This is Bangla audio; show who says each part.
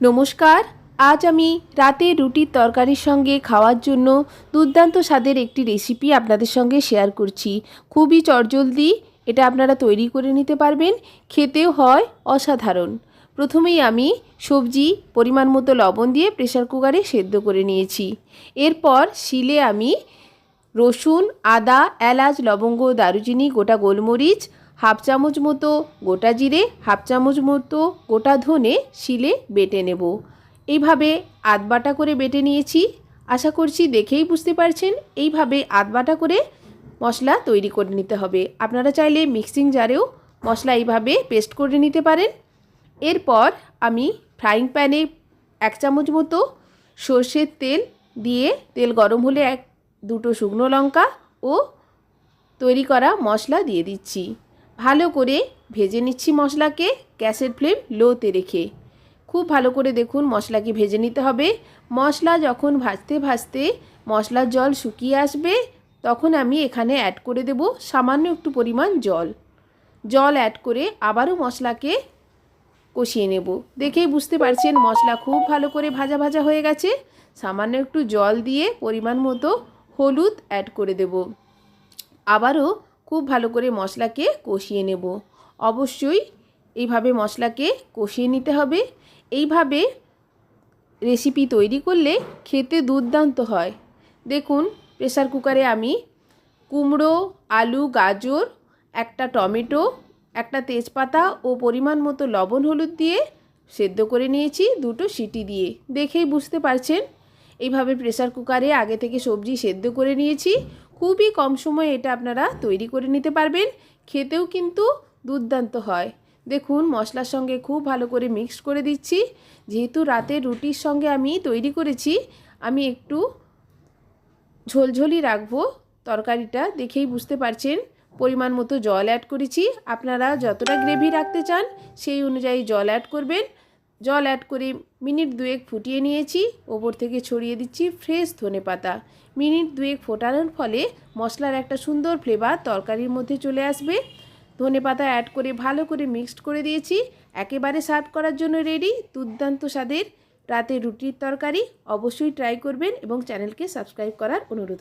Speaker 1: নমস্কার, আজ আমি রাতে রুটির তরকারির সঙ্গে খাওয়ার জন্য দুর্দান্ত স্বাদের একটি রেসিপি আপনাদের সঙ্গে শেয়ার করছি। খুবই চটজলদি এটা আপনারা তৈরি করে নিতে পারবেন, খেতেও হয় অসাধারণ। প্রথমেই আমি সবজি, পরিমাণ মতো লবণ দিয়ে প্রেসার কুকারে সেদ্ধ করে নিয়েছি। এরপর শিলে আমি রসুন, আদা, এলাচ, লবঙ্গ, দারুচিনি, গোটা গোলমরিচ, হাফ চামচ মতো গোটা জিরে, হাফ চামচ মতো গোটা ধনে শিলে বেটে নেব। এইভাবে আধবাটা করে বেটে নিয়েছি। আশা করছি দেখেই বুঝতে পারছেন, এইভাবে আধবাটা করে মশলা তৈরি করে নিতে হবে। আপনারা চাইলে মিক্সিং জারেও মশলা এইভাবে পেস্ট করে নিতে পারেন। এরপর আমি ফ্রাইং প্যানে এক চামচ মতো সর্ষের তেল দিয়ে, তেল গরম হলে এক দুটো শুকনো লঙ্কা ও তৈরি করা মশলা দিয়ে দিচ্ছি। ভালো করে ভেজে নিচ্ছি মশলাকে, গ্যাসের ফ্লেম লোতে রেখে। খুব ভালো করে দেখুন মশলাকে ভেজে নিতে হবে। মশলা যখন ভাজতে ভাজতে মশলার জল শুকিয়ে আসবে, তখন আমি এখানে অ্যাড করে দেব সামান্য একটু পরিমাণ জল। জল অ্যাড করে আবারও মশলাকে কষিয়ে নেব। দেখেই বুঝতে পারছেন মশলা খুব ভালো করে ভাজা ভাজা হয়ে গেছে। সামান্য একটু জল দিয়ে পরিমাণ মতো হলুদ অ্যাড করে দেব। আবারও খুব ভালো করে মশলাকে কষিয়ে নেব। অবশ্যই এইভাবে মশলাকে কষিয়ে নিতে হবে। এইভাবে রেসিপি তৈরি করলে খেতে দুর্দান্ত হয়। দেখুন প্রেসার কুকারে আমি কুমড়ো, আলু, গাজর, একটা টমেটো, একটা তেজপাতা ও পরিমাণ মতো লবণ হলুদ দিয়ে সেদ্ধ করে নিয়েছি দুটো সিটি দিয়ে। দেখেই বুঝতে পারছেন এইভাবে প্রেসার কুকারে আগে থেকে সবজি সেদ্ধ করে নিয়েছি। খুবই কম সময়ে এটা আপনারা তৈরি করে নিতে পারবেন। খেতেও কিন্তু দুর্দান্ত হয়। দেখুন, মশলার সঙ্গে খুব ভালো করে মিক্স করে দিচ্ছি। যেহেতু রাতে রুটির সঙ্গে আমি তৈরি করেছি, আমি একটু ঝোলঝোলি রাখব। তরকারিটা দেখেই বুঝতে পারছেন, পরিমাণ মতো জল অ্যাড করেছি। আপনারা যতটা গ্রেভি রাখতে চান, সেই অনুযায়ী জল অ্যাড করবেন। জল অ্যাড করে মিনিট দুয়েক ফুটিয়ে নিয়েছি, ওপর থেকে ছড়িয়ে দিচ্ছি ফ্রেশ ধনে পাতা। মিনিট দুয়েক ফোটানোর ফলে মশলার একটা সুন্দর ফ্লেভার তরকারির মধ্যে চলে আসবে। ধনে পাতা অ্যাড করে ভালো করে মিক্সড করে দিয়েছি, একেবারে সার্ভ করার জন্য রেডি দুর্দান্ত স্বাদের। রাতে রুটির তরকারি অবশ্যই ট্রাই করবেন এবং চ্যানেলকে সাবস্ক্রাইব করার অনুরোধ